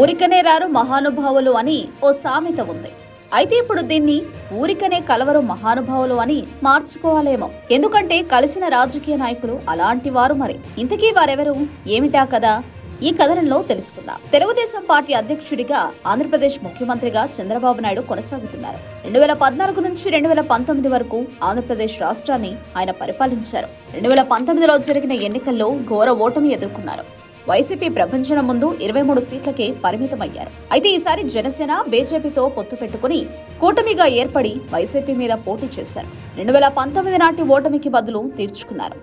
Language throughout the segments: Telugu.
ఊరికనే రారు మహానుభావులు అని ఓ సామెత ఉంది. అయితే ఇప్పుడు దీన్ని ఊరికనే కలవరు మహానుభావులు అని మార్చుకోవాలేమో. ఎందుకంటే కలిసిన రాజకీయ నాయకులు అలాంటి వారు మరి. ఇంతకీ వారెవరు? ఏమిటా కదా ఈ కథనంలో తెలుసుకుందాం. తెలుగుదేశం పార్టీ అధ్యక్షుడిగా ఆంధ్రప్రదేశ్ ముఖ్యమంత్రిగా చంద్రబాబు నాయుడు కొనసాగుతున్నారు. రెండు వేల పద్నాలుగు నుంచి రెండు వేల పంతొమ్మిది వరకు ఆంధ్రప్రదేశ్ రాష్ట్రాన్ని ఆయన పరిపాలించారు. రెండు వేల పంతొమ్మిదిలో జరిగిన ఎన్నికల్లో ఘోర ఓటమి ఎదుర్కొన్నారు. వైసీపీ ప్రపంచం ముందు ఇరవై మూడు సీట్లకే పరిమితమయ్యారు. అయితే ఈసారి జనసేన బీజేపీతో పొత్తు పెట్టుకుని కూటమిగా ఏర్పడి వైసీపీ మీద పోటీ చేశారు. రెండు వేల పంతొమ్మిది నాటి ఓటమికి బదులు తీర్చుకున్నారు.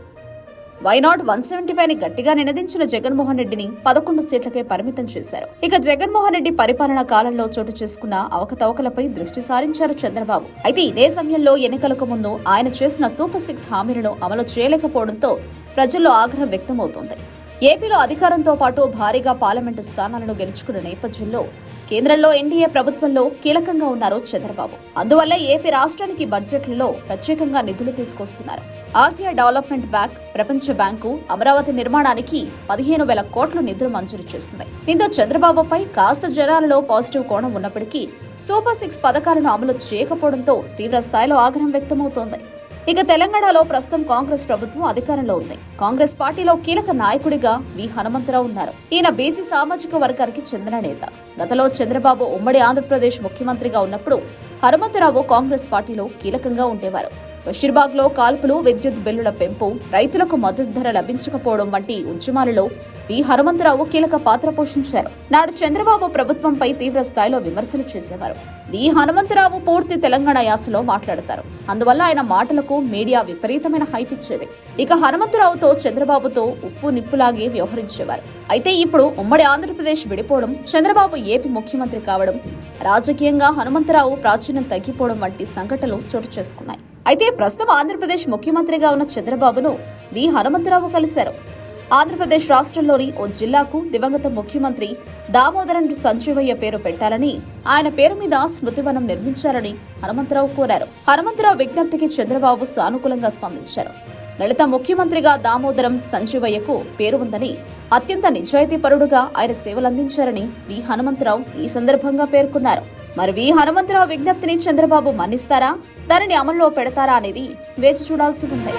వైనాట్ వన్ సెవెంటీ ఫైవ్ని గట్టిగా నినదించిన జగన్మోహన్ రెడ్డిని పదకొండు సీట్లకే పరిమితం చేశారు. ఇక జగన్మోహన్ రెడ్డి పరిపాలన కాలంలో చోటు చేసుకున్న అవకతవకలపై దృష్టి సారించారు చంద్రబాబు. అయితే ఇదే సమయంలో ఎన్నికలకు ముందు ఆయన చేసిన సూపర్ సిక్స్ హామీలను అమలు చేయలేకపోవడంతో ప్రజల్లో ఆగ్రహం వ్యక్తమవుతోంది. ఏపీలో అధికారంతో పాటు భారీగా పార్లమెంటు స్థానాలను గెలుచుకున్న నేపథ్యంలో కేంద్రంలో ఎన్డీఏ ప్రభుత్వంలో కీలకంగా ఉన్నారు చంద్రబాబు. అందువల్ల ఏపీ రాష్ట్రానికి బడ్జెట్లలో ప్రత్యేకంగా నిధులు తీసుకొస్తున్నారు. ఆసియా డెవలప్మెంట్ బ్యాంక్ ప్రపంచ బ్యాంకు అమరావతి నిర్మాణానికి పదిహేను వేల కోట్ల నిధులు మంజూరు చేసింది. దీంతో చంద్రబాబుపై కాస్త జనాలలో పాజిటివ్ కోణం ఉన్నప్పటికీ సూపర్ సిక్స్ పథకాలను అమలు చేయకపోవడంతో తీవ్ర స్థాయిలో ఆగ్రహం వ్యక్తమవుతోంది. ఇక తెలంగాణలో ప్రస్తుతం కాంగ్రెస్ ప్రభుత్వం అధికారంలో ఉంది. కాంగ్రెస్ పార్టీలో కీలక నాయకుడిగా వి. హనుమంతరావు ఉన్నారు. ఈయన బీసీ సామాజిక వర్గానికి చెందిన నేత. గతంలో చంద్రబాబు ఉమ్మడి ఆంధ్రప్రదేశ్ ముఖ్యమంత్రిగా ఉన్నప్పుడు హనుమంతరావు కాంగ్రెస్ పార్టీలో కీలకంగా ఉండేవారు. బషీర్బాగ్లో కాల్పులు విద్యుత్ బిల్లుల పెంపు రైతులకు మద్దతు ధర లభించకపోవడం వంటి ఉద్యమాలలో వి హనుమంతరావు కీలక పాత్ర పోషించారు. నాడు చంద్రబాబు ప్రభుత్వంపై తీవ్ర స్థాయిలో విమర్శలు చేసేవారు. వి హనుమంతరావు పూర్తి తెలంగాణ యాసలో మాట్లాడతారు. అందువల్ల ఆయన మాటలకు మీడియా విపరీతమైన హైప్ ఇచ్చేది. ఇక హనుమంతరావుతో చంద్రబాబుతో ఉప్పు నిప్పులాగే వ్యవహరించేవారు. అయితే ఇప్పుడు ఉమ్మడి ఆంధ్రప్రదేశ్ విడిపోవడం చంద్రబాబు ఏపీ ముఖ్యమంత్రి కావడం రాజకీయంగా హనుమంతరావు ప్రాచుర్యం తగ్గిపోవడం వంటి సంఘటనలు చోటు చేసుకున్నాయి. అయితే ప్రస్తుతం ఆంధ్రప్రదేశ్ ముఖ్యమంత్రిగా ఉన్న చంద్రబాబును వి. హనుమంతరావు కలిశారు. ఆంధ్రప్రదేశ్ రాష్ట్రంలోని ఓ జిల్లాకు దివంగత ముఖ్యమంత్రి దామోదరన్ సంజీవయ్య పేరు పెట్టాలని ఆయన పేరు మీద స్మృతివనం నిర్మించాలని హనుమంతరావు కోరారు. హనుమంతరావు విజ్ఞప్తికి చంద్రబాబు సానుకూలంగా స్పందించారు. దళిత ముఖ్యమంత్రిగా దామోదరం సంజీవయ్యకు పేరు ఉందని అత్యంత నిజాయితీపరుడుగా ఆయన సేవలందించారని వి. హనుమంతరావు ఈ సందర్భంగా పేర్కొన్నారు. మరి వి హనుమంతరావు విజ్ఞప్తిని చంద్రబాబు మన్నిస్తారా? దానిని అమల్లో పెడతారా అనేది వేచి చూడాల్సి ఉంది.